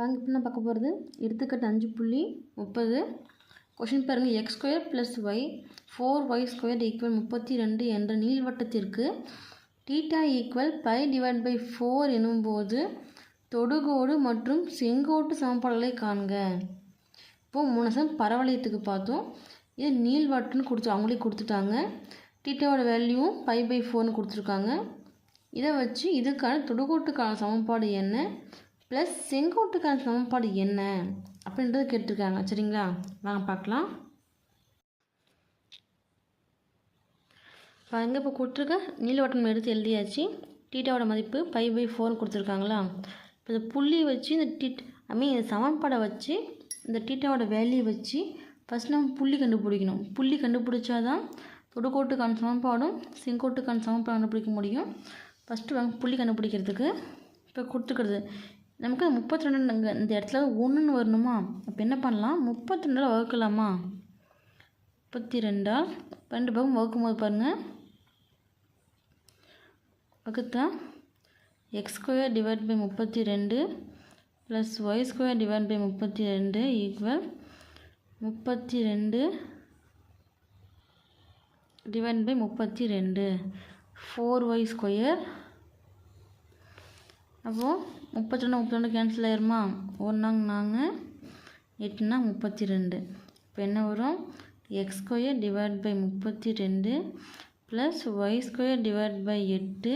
பாருங்க இப்போ பார்க்க போகிறது எடுத்துக்கட்டு அஞ்சு புள்ளி முப்பது. கொஷின் பாருங்கள் X square plus Y four Y square equal முப்பத்தி ரெண்டு என்ற நீள்வட்டத்திற்கு theta equal pi divide by four எனும்போது தொடுகோடு மற்றும் செங்கோட்டு சமன்பாடுகளை காண்க. இப்போது மூணு பரவளையத்துக்கு பார்த்தோம். இது நீள்வட்டம்னு கொடுத்து அவங்களே கொடுத்துட்டாங்க. டீட்டாவோட வேல்யூவும் பை பை ஃபோர்னு கொடுத்துருக்காங்க. இதை வச்சு இதுக்கான தொடுகோட்டுக்கான சமன்பாடு என்ன? ப்ளஸ் செங்கோட்டுக்கான சமன்பாடு என்ன? அப்படின்றத கேட்டிருக்காங்க. சரிங்களா? வாங்க பார்க்கலாம். பாருங்க இப்போ கொடுத்துருக்க நீலவட்டம் எடுத்து எழுதியாச்சு. டீட்டாவோட மதிப்பு பை பை ஃபோர்னு கொடுத்துருக்காங்களா? இப்போ இந்த புள்ளி வச்சு இந்த டீட் ஐ மீன் இந்த சமன்பாடை வச்சு இந்த டீட்டாவோட வேல்யூ வச்சு ஃபஸ்ட் நம்ம புள்ளி கண்டுபிடிக்கணும். புள்ளி கண்டுபிடிச்சா தான் தொடுகோட்டுக்கான சமன்பாடும் செங்கோட்டுக்கான சமன்பாடு கண்டுபிடிக்க முடியும். ஃபஸ்ட்டு வாங்க புள்ளி கண்டுபிடிக்கிறதுக்கு இப்போ கொடுத்துக்கிறது நமக்கு முப்பத்தி ரெண்டு இந்த இடத்துல ஒன்றுன்னு வரணுமா? அப்போ என்ன பண்ணலாம்? முப்பத்தி ரெண்டால் வகுக்கலாமா? முப்பத்தி ரெண்டால் ரெண்டு பக்கம் வகுக்கும் போது பாருங்கள் வகுத்தா எக்ஸ் ஸ்கொயர் டிவைட் பை முப்பத்தி ரெண்டு plus Y square divide by முப்பத்தி ரெண்டு ஈக்குவல் முப்பத்தி ரெண்டு டிவைட் பை முப்பத்தி ரெண்டு ஃபோர் ஒய் ஸ்கொயர் அப்போது முப்பத்தி ரெண்டு முப்பத்தி ரெண்டு கேன்சல் ஆயிருமா ஒன்றாங்க நாங்கள் எட்டுனா முப்பத்தி ரெண்டு இப்போ என்ன வரும்? எக்ஸ் ஸ்கொயர் டிவைட் பை முப்பத்தி ரெண்டு plus Y square divide by எட்டு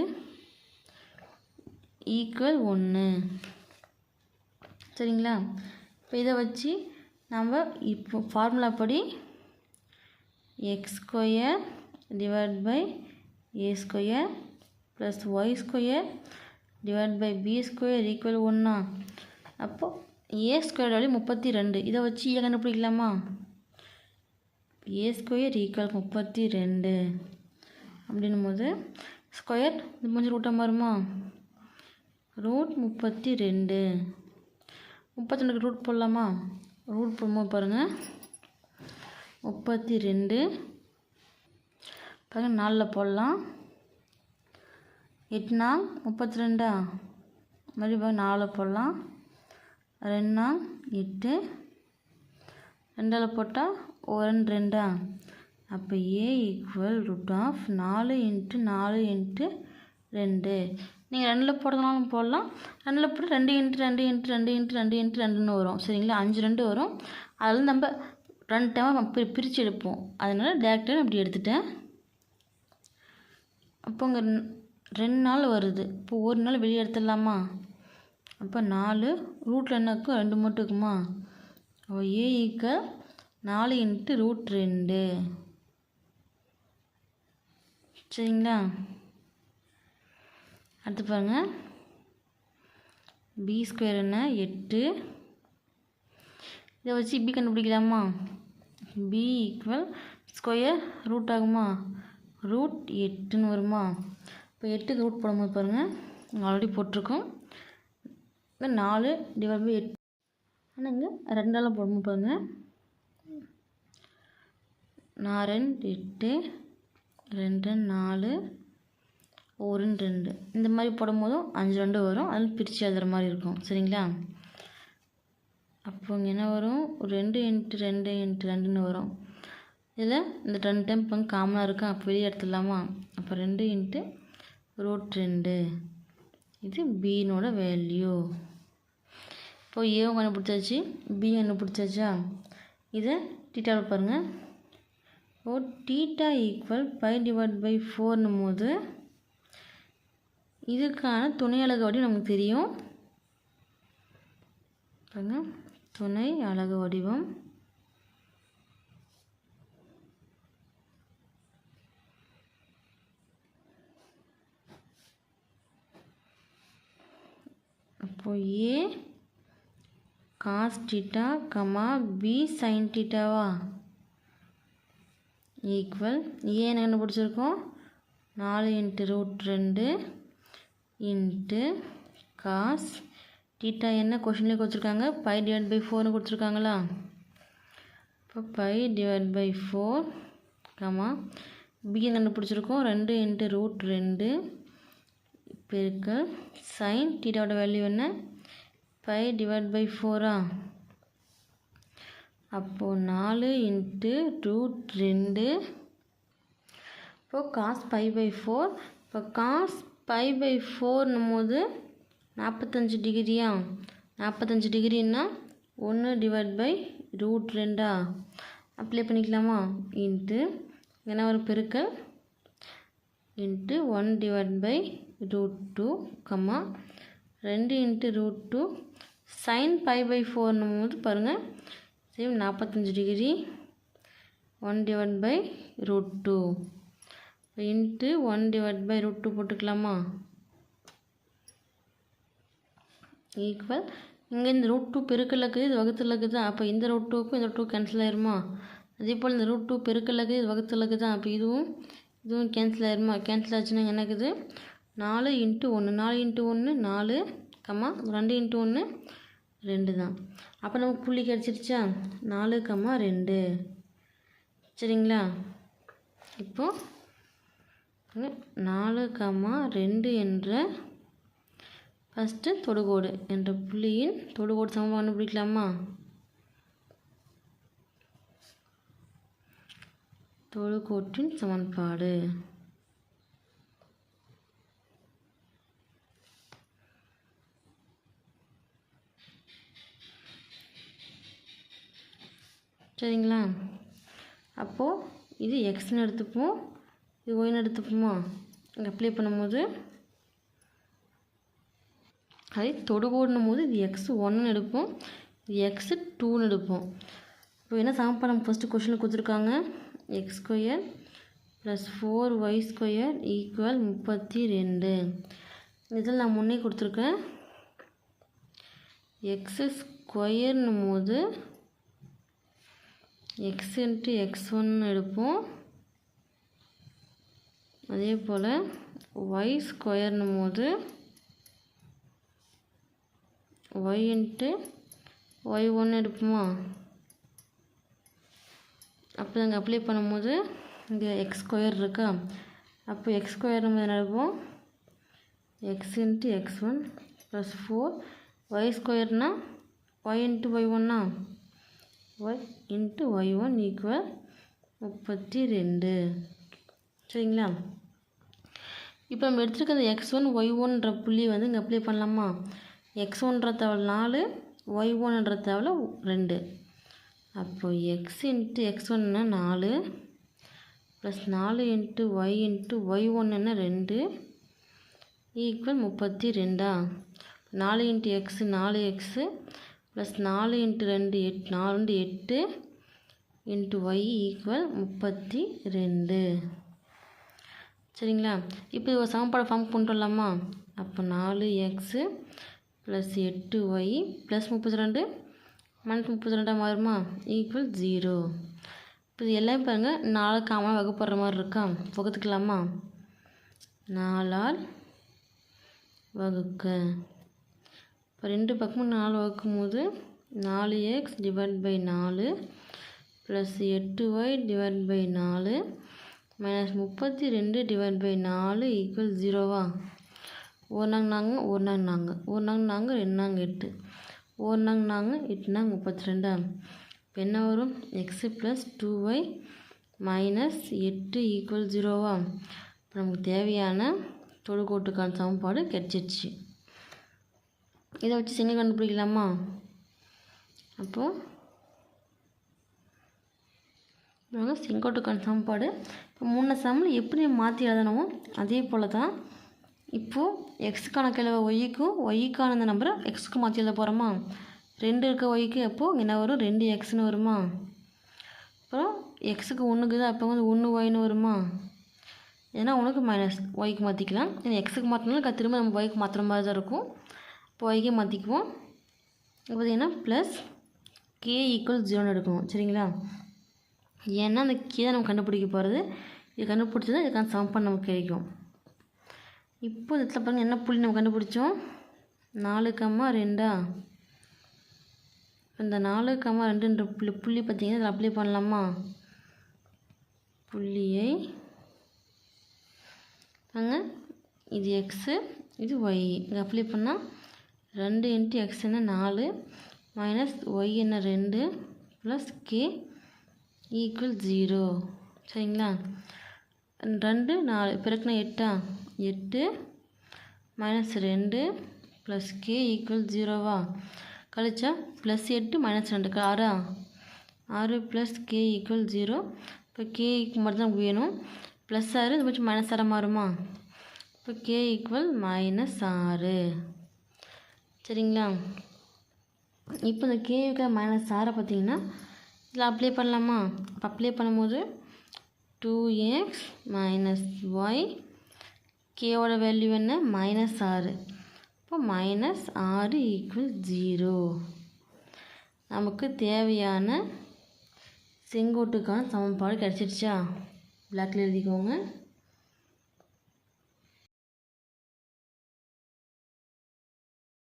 ஈக்குவல் ஒன்று சரிங்களா? இப்போ இதை வச்சு நம்ம இப்போ ஃபார்முலா படி X square divide by A square plus Y square divide by B square equal ஒன்றா அப்போது ஏ ஸ்கொயர் வேல்யூ முப்பத்தி ரெண்டு இதை வச்சு ஏ கண்டுபிடிக்கலாமா? ஏ ஸ்கொயர் ஈக்குவல் முப்பத்தி ரெண்டு அப்படின்னும் போது ஸ்கொயர் இது கொஞ்சம் ரூட்டாக மாறுமா? ரூட் முப்பத்தி ரெண்டு முப்பத்தி ரெண்டுக்கு ரூட் போடலாமா? ரூட் போடும்போது பாருங்கள் முப்பத்தி ரெண்டு பாருங்கள் நாலில் போடலாம். எட்டுனா முப்பத்தி ரெண்டா மறுபடியும் நாலு நாலில் போடலாம். ரெண்டுனா எட்டு. ரெண்டால் போட்டால் ஒன் ரெண்டா? அப்போ ஏ ஈக்குவல் ரூட் ஆஃப் நாலு இன்ட்டு நாலு இன்ட்டு ரெண்டு. நீங்கள் ரெண்டில் போடுறதுனாலும் போடலாம். ரெண்டில் போட்டு ரெண்டு இன்ட்டு ரெண்டு இன்ட்டு ரெண்டு இன்ட்டு ரெண்டு இன்ட்டு ரெண்டுன்னு வரும். சரிங்களா? அஞ்சு ரெண்டு வரும். அதில் நம்ம ரெண்டு டைமாக பிரி பிரித்து எடுப்போம். அதனால் டேரக்டாக இப்படி எடுத்துட்டேன். அப்போ இங்கே ரெண்டு நாள் வருது. இப்போ ஒரு நாள் வெளியே எடுத்துடலாமா? அப்போ நாலு ரூட்டில் என்னக்கும் ரெண்டு மட்டும் இருக்குமா அப்போ ஏ நாலு இன்ட்டு ரூட் ரெண்டு. சரிங்களா? அடுத்து பாருங்கள் பி ஸ்கொயர் என்ன? எட்டு. இதை வச்சு பி கண்டுபிடிக்கலாமா? பி ஈக்குவல் ஸ்கொயர் ரூட் ஆகுமா? ரூட் எட்டுன்னு வருமா? இப்போ எட்டு ரூட் போடும்போது பாருங்கள் ஆல்ரெடி போட்டிருக்கோம். நாலு டிவைட் பை எட்டு. ஆனால் இங்கே ரெண்டால் போடும்போது பாருங்கள் நான் ரெண்டு எட்டு ரெண்டு நாலு ஒரு ரெண்டு. இந்த மாதிரி போடும்போதும் அஞ்சு ரெண்டு வரும். அதில் பிரித்து எழுதுகிற மாதிரி இருக்கும். சரிங்களா? அப்போ இங்கே என்ன வரும்? ரெண்டு இன்ட்டு ரெண்டு இன்ட்டு ரெண்டுன்னு வரும். இதில் இந்த ரெண்டு டைம் இப்போ காமனாக இருக்கும் அப்போ வெளியே எடுத்துடலாமா? அப்போ ரெண்டு இன்ட்டு ரூட் ரெண்டு இது பீனோட வேல்யூ இப்போ ஏவும் கண்டுபிடிச்சாச்சு பி கண்டுபிடிச்சாச்சா இதை டீட்டாவில் பாருங்கள் ஓ theta equal pi divide by ஃபோர்னும் போது இதுக்கான துணை அலகு வடிவம் நமக்கு தெரியும். பாருங்கள் துணை அலகு வடிவம் அப்போ A cos theta comma B sine டீட்டாவா equal ஏன்னு கண்டுபிடிச்சிருக்கோம்? நாலு இன்ட்டு ரூட் ரெண்டு இன்ட்டு காஸ் டீட்டா என்ன கொஷின்லேயே கொடுத்துருக்காங்க? பை டிவைட் பை ஃபோர்னு கொடுத்துருக்காங்களா? இப்போ pi divide by four comma பியை கண்டுபிடிச்சிருக்கோம். ரெண்டு இன்ட்டு ரூட் ரெண்டு பெருக்கல் சைன் டீட்டாவோட வேல்யூ என்ன? பை டிவைட் பை ஃபோரா அப்போது நாலு இன்ட்டு ரூட் ரெண்டு. இப்போது காஸ் பை பை ஃபோர் இப்போ காஸ் பை பை ஃபோர்னும் போது நாற்பத்தஞ்சு டிகிரியா? நாற்பத்தஞ்சு டிகிரின்னா ஒன்று டிவைட் பை ரூட் ரெண்டா? அப்ளை பண்ணிக்கலாமா? இன்ட்டு என்ன ஒரு பெருக்கல். Into one divide by root two comma ரெண்டு into root two sine pi by ஃபோர்னும் போது பாருங்கள் சேம் நாற்பத்தஞ்சு degree one divide by root two into one divide by root two போட்டுக்கலாமா? ஈக்குவல் இங்கே இந்த ரூட் டூ பெருக்கில் இருக்குது இது வகுத்தில் இருக்குது அப்போ இந்த ரூட் டூக்கும் இந்த டூ கேன்சல் ஆயிருமா? அதே போல் இந்த ரூட் டூ பெருக்கல் இருக்குது இது வகுத்தில் இருக்குது அப்போ இதுவும் இதுவும் கேன்சல் ஆயிருமா? கேன்சல் ஆச்சுன்னா எனக்குது நாலு இன்ட்டு ஒன்று நாலு இன்ட்டு ஒன்று நாலு கம்மா ரெண்டு இன்ட்டு ஒன்று ரெண்டு தான். அப்போ நமக்கு புள்ளி கிடச்சிருச்சா? நாலு கம்மா ரெண்டு. சரிங்களா? இப்போது நாலு கம்மா ரெண்டு என்ற ஃபஸ்ட்டு தொடுகோடு என்ற புள்ளியின் தொடுகோடு சமமாக கண்டுபிடிக்கலாமா? தொடுகோட்டின் சமன்பாடு. சரிங்களா? அப்போது இது எக்ஸ்னு எடுத்துப்போம். இது ஒய்னு எடுத்துப்போமா? அப்ளை பண்ணும்போது அதே தொடுகோடுனும் போது இது எக்ஸ் ஒன்னு எடுப்போம். இது எக்ஸு டூன்னு எடுப்போம். இப்போ என்ன சமப்பா நம்ம ஃபஸ்ட்டு கொஷினில் கொடுத்துருக்காங்க? X square plus four Y square equal முப்பத்தி ரெண்டு. இதில் நான் முன்னே கொடுத்துருக்கேன். எக்ஸு ஸ்கொயர்னும் போது எக்ஸ் இன்ட்டு எக்ஸ் ஒன்று எடுப்போம். அதே போல் ஒய் ஸ்கொயர்னும் போது ஒய் இன்ட்டு ஒய் ஒன்று எடுப்போமா? அப்போ நாங்கள் அப்ளை பண்ணும்போது இங்கே எக்ஸ் ஸ்கொயர் இருக்கா? அப்போ எக்ஸ் ஸ்கொயர் நம்ம என்ன எடுப்போம்? X into X one plus four Y ஸ்கொயர்னால் Y into Y ஒன்னா Y into Y one equal முப்பத்தி ரெண்டு சரிங்களா? இப்போ நம்ம எடுத்துருக்க அந்த எக்ஸ் ஒன் ஒய் ஒன்ற புள்ளி வந்து இங்கே அப்ளை பண்ணலாமா? எக்ஸ் ஒன்ற தவளை நாலு ஒய் ஒன்ன்ற தவளை ரெண்டு. அப்போது எக்ஸ் இன்ட்டு எக்ஸ் ஒன்னுன்னா நாலு? ப்ளஸ் நாலு இன்ட்டு ஒய் இன்ட்டு ஒய் ஒன்றுன்னா ரெண்டு? ஈக்குவல் முப்பத்தி ரெண்டா நாலு இன்ட்டு எக்ஸு நாலு எக்ஸு ப்ளஸ் நாலு இன்ட்டு ரெண்டு எட் நாலு ரெண்டு எட்டு இன்ட்டு ஒய் ஈக்குவல் முப்பத்தி ரெண்டு. சரிங்களா? இப்போ இது ஒரு சமன்பாடு ஃபார்ம் கொண்டு வரலாமா? அப்போ நாலு எக்ஸு ப்ளஸ் எட்டு ஒய் ப்ளஸ் முப்பத்தி ரெண்டு மைனஸ் முப்பத்தி ரெண்டாக மாறுமா? ஈக்குவல் ஜீரோ இப்போ இது எல்லாமே பாருங்கள் நாலு காமனாக வகுப்படுற மாதிரி இருக்கா? வகுத்துக்கலாமா? நாலால் வகுக்க. இப்போ ரெண்டு பக்கமும் நாலு வகுக்கும் போது நாலு எக்ஸ் டிவைட் பை நாலு ப்ளஸ் எட்டு ஒய் டிவைட் பை நாலு மைனஸ் முப்பத்தி ரெண்டு டிவைட் பை நாலு ஈக்குவல் ஜீரோவா ஒரு நாங்க நாங்கள் ஒரு நாங்க நாங்கள் ஒரு நாங்க நாங்கள் ரெண்டாங்க எட்டு. ஒரு நாங்க நாங்கள் எட்டு நாங்க முப்பத்தி ரெண்டா இப்போ என்ன வரும்? X plus two Y minus எட்டு ஈக்குவல் ஜீரோவா இப்போ நமக்கு தேவையான தொடுகோட்டுக்கான சமன்பாடு கிடச்சிருச்சு. இதை வச்சு சின்ன கண்டுபிடிக்கலாமா? அப்போது நாங்கள் செங்கோட்டுக்கான சமன்பாடு. இப்போ முன்ன சம்மில் எப்படி மாற்றி எழுதணுமோ அதே போல் தான் இப்போது எக்ஸுக்கான கிழவை ஒய்க்கும் ஒய்க்கான அந்த நம்பரை எக்ஸுக்கு மாற்றி எழுத போகிறோமா ரெண்டு இருக்க ஒய்க்கு அப்போது என்ன வரும்? ரெண்டு எக்ஸ்னு வருமா? அப்புறம் எக்ஸுக்கு ஒன்றுக்கு தான் அப்போ வந்து ஒன்று ஒய்னு வருமா? ஏன்னா உனக்கு மைனஸ் ஒய்க்கு மாற்றிக்கலாம் ஏன்னா எக்ஸுக்கு மாற்றினாலும் திரும்ப நம்ம ஒய்க்கு மாற்றுற மாதிரி தான் இருக்கும். இப்போ மாற்றிக்குவோம் இப்போ பார்த்தீங்கன்னா ப்ளஸ் கே ஈக்குவல் ஜீரோன்னு எடுக்கணும் சரிங்களா? ஏன்னா அந்த கே தான் நம்ம கண்டுபிடிக்க போகிறது இது கண்டுபிடிச்சது தான் இதுக்கான சமன்பாடு நமக்கு கிடைக்கும். இப்போ இந்த இடத்துல பாருங்கள் என்ன புள்ளி நம்ம கண்டுபிடிச்சோம்? நாலு கம்மா ரெண்டா? இந்த நாலு கம்மா ரெண்டுன்ற புள்ளி புள்ளி பார்த்தீங்கன்னா இதில் அப்ளை பண்ணலாமா? புள்ளியை பாருங்க. இது எக்ஸு இது ஒய் இங்கே அப்ளை பண்ணால் ரெண்டு இன்ட்டு எக்ஸ் என்ன நாலு மைனஸ் ஒய் என்ன ரெண்டு ப்ளஸ் கே ஈக்குவல் ஜீரோ சரிங்களா? ரெண்டு நாலு பிறக்குனா எட்டா? எட்டு மைனஸ் ரெண்டு ப்ளஸ் கே ஈக்குவல் ஜீரோவா கழிச்சா ப்ளஸ் எட்டு மைனஸ் ரெண்டு. ஆறா? ஆறு ப்ளஸ் கே ஈக்குவல் ஜீரோ இப்போ கேக்கு மட்டும் தான் நமக்கு வேணும். ப்ளஸ் ஆறு இது மாதிரி மைனஸ் ஆறாக மாறுமா? இப்போ கே ஈக்குவல் மைனஸ் ஆறு. சரிங்களா? இப்போ இந்த கேவுக்கு மைனஸ் ஆரை பார்த்தீங்கன்னா இதில் அப்ளை பண்ணலாமா? அப்போ அப்ளை பண்ணும்போது டூ எக்ஸ் மைனஸ் ஒய் கேவோட வேல்யூ என்ன? மைனஸ் ஆறு இப்போ மைனஸ் ஆறு ஈக்குவல் ஜீரோ நமக்கு தேவையான செங்கோட்டுக்கான சமன்பாடு கிடச்சிடுச்சா? பிளாக்ல எழுதிக்கோங்க.